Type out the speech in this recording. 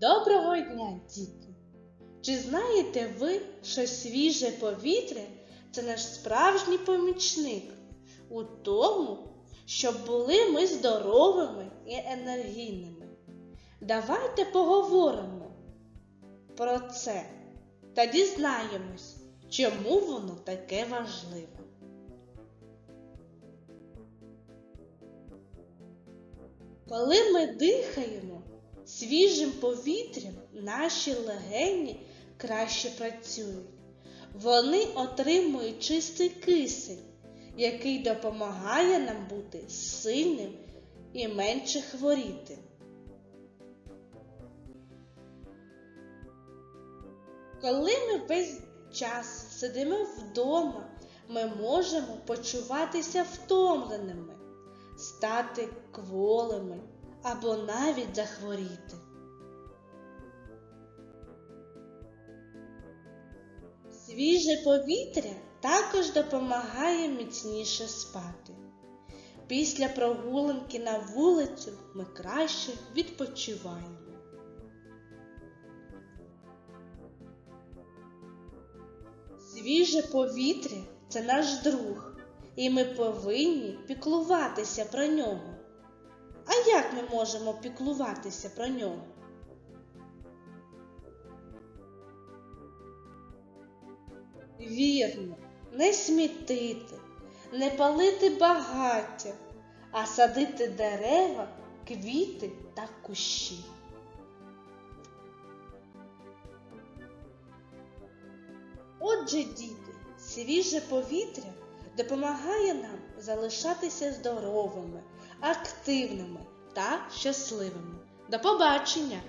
Доброго дня, діти! Чи знаєте ви, що свіже повітря це наш справжній помічник у тому, щоб були ми здоровими і енергійними? Давайте поговоримо про це та дізнаємось, чому воно таке важливе. Коли ми дихаємо свіжим повітрям, наші легені краще працюють. Вони отримують чистий кисень, який допомагає нам бути сильним і менше хворіти. Коли ми весь час сидимо вдома, ми можемо почуватися втомленими, стати кволими або навіть захворіти. Свіже повітря також допомагає міцніше спати. Після прогулянки на вулицю ми краще відпочиваємо. Свіже повітря це наш друг, і ми повинні піклуватися про нього. А як ми можемо піклуватися про нього? Вірно, не смітити, не палити багаття, а садити дерева, квіти та кущі. Отже, діти, свіже повітря допомагає нам залишатися здоровими, активними та щасливими. До побачення!